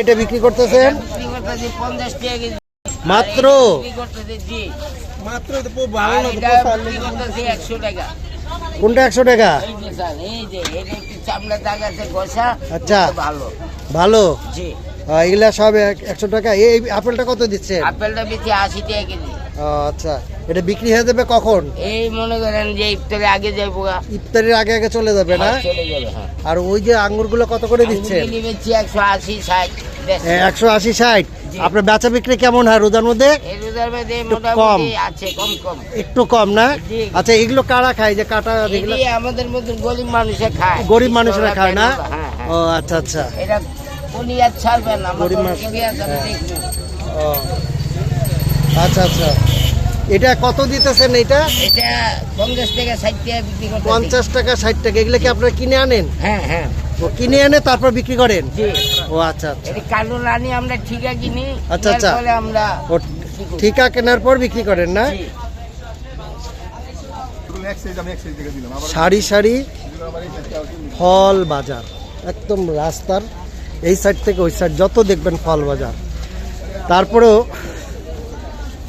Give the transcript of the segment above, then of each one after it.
এটা বিক্রি করতেছেন? পঞ্চাশ কেজি। মাত্র? কোনটা একশো টাকা? আচ্ছা। ভালো। ভালো? এগুলা সব এক- একশো টাকা। এই আপেলটা কত দিচ্ছে আপেলটা দিচ্ছে আশি টাকা কেজি। আচ্ছা। এটা বিক্রি হয়ে যাবে কখন? এই মনে করেন যে ইফতারে আগে যাইবো গা। ইফতারির আগে আগে চলে যাবে না? হ্যাঁ, চলে যাবে হ্যাঁ। আর ওই যে আঙ্গুরগুলো কত করে নিবেছি একশো আশি ষাট। একশো আশি ষাট। আপনার বেচা বিক্রি কেমন হয় রোজার মধ্যে? মধ্যে কম। আছে কম কম। একটু কম না? আচ্ছা এগুলো কারা খায়? যে কাটা আমাদের মতন গরিব মানুষে খায়। গরিব মানুষরা খায় না? হ্যাঁ হ্যাঁ। ও আচ্ছা আচ্ছা। এটা গরিব মানুষ- হ্যাঁ। ও। আচ্ছা আচ্ছা। এটা কত দিতেছেন এটা এটা পঞ্চাশ টাকা ষাট টাকা বিক্রি করতে পঞ্চাশ টাকা ষাট টাকা এগুলো কি আপনারা কিনে আনেন? হ্যাঁ হ্যাঁ। ও কিনে এনে তারপর বিক্রি করেন? জি। ও আচ্ছা আচ্ছা। কালুন আনি আমরা ঠিকা কিনি আচ্ছা, আচ্ছা। আমরা ঠিকা কেনার পর বিক্রি করেন না? সারি সারি ফল বাজার। একদম রাস্তার এই সাইড থেকে ওই সাইড যত দেখবেন ফল বাজার। তারপরেও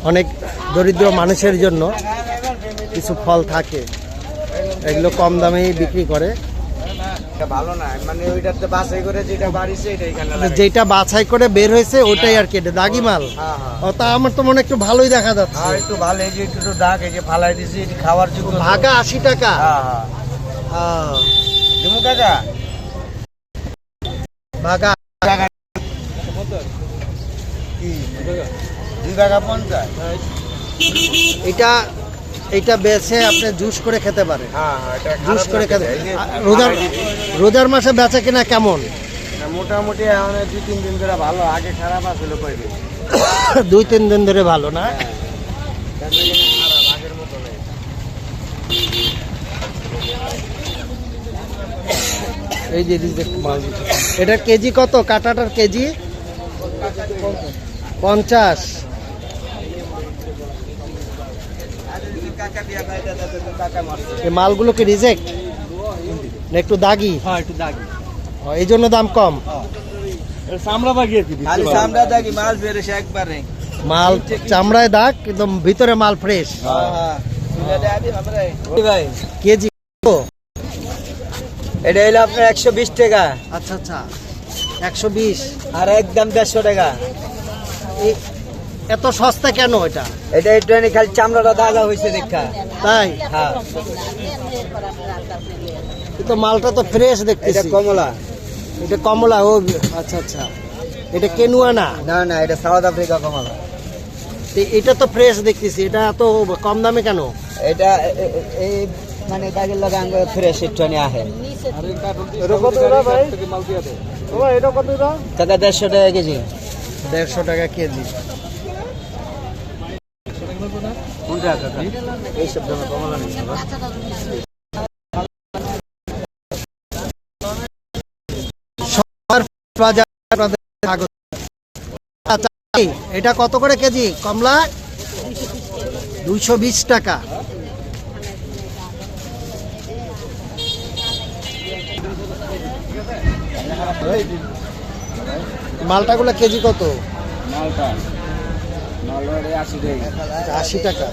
অনেক দরিদ্র মানুষের জন্য কিছু ফল থাকে। এগুলো কম দামেই বিক্রি করে। ভালো না মানে করে যেটা বাছাই করে বের হয়েছে ওটাই আর কি এটা দাগি মাল? হ্যাঁ হ্যাঁ। তা আমার তো মনে একটু ভালোই দেখা যাচ্ছে। একটু ভালো এই যে একটু একটু এই যে ফালাই দিছি খাওয়ার তো। ভাগা আশি টাকা। হ্যাঁ হ্যাঁ। কাকা? ভাগা দুই টাকা পঞ্চাশ। এটা এটা বেছে আপনি জুস করে খেতে পারেন। হ্যাঁ হ্যাঁ এটা জুস করে খেতে রোজার রোজার মাসে বেচা কিনা কেমন? মোটামুটি এখন দুই তিন দিন ধরে ভালো। আগে খারাপ আসলে কয়দিন? দুই তিন দিন ধরে ভালো না? নেই। এই যে এটার কেজি কত? কাটাটার কেজি? পঞ্চাশ কাকা দিয়া খাইতে যাতে তো কাকা মারছে এই মালগুলো কি রিজেক্ট না একটু দাগি? হ্যাঁ একটু দাগি। এই জন্য দাম কম? চামড়া বাগিয়ে খালি চামড়া দাগি মাল বেরেছে একবারে। মাল চামড়ায় দাগ কিন্তু ভিতরে মাল ফ্রেশ হ্যাঁ হ্যাঁ। ভাই। কেজি এটা হলো আপনার একশো বিশ টাকা। আচ্ছা আচ্ছা। একশো বিশ। আর একদম দেড়শো টাকা। এত সস্তা কেন এটা? এটা একটু খালি চামড়াটা দাগা হয়েছে দেখা। তাই? হ্যাঁ। কিন্তু মালটা তো ফ্রেশ এটা দেখতেছি কমলা। এটা কমলা ও আচ্ছা আচ্ছা। এটা কেনুয়া না? না না এটা সাউথ আফ্রিকা কমলা। এটা তো ফ্রেশ দেখতেছি। এটা এত কম দামে কেন? এটা এই মানে দাগের লগা আঙ্গ ফ্রেশ একটু আহে টাকা দেড়শো টাকা কেজি। দেড়শো টাকা কেজি। আচ্ছা, এটা কত করে কেজি? কমলা? দুইশো বিশ টাকা। মালটাগুলো কেজি কত? মালটা মালটা আশি টাকা।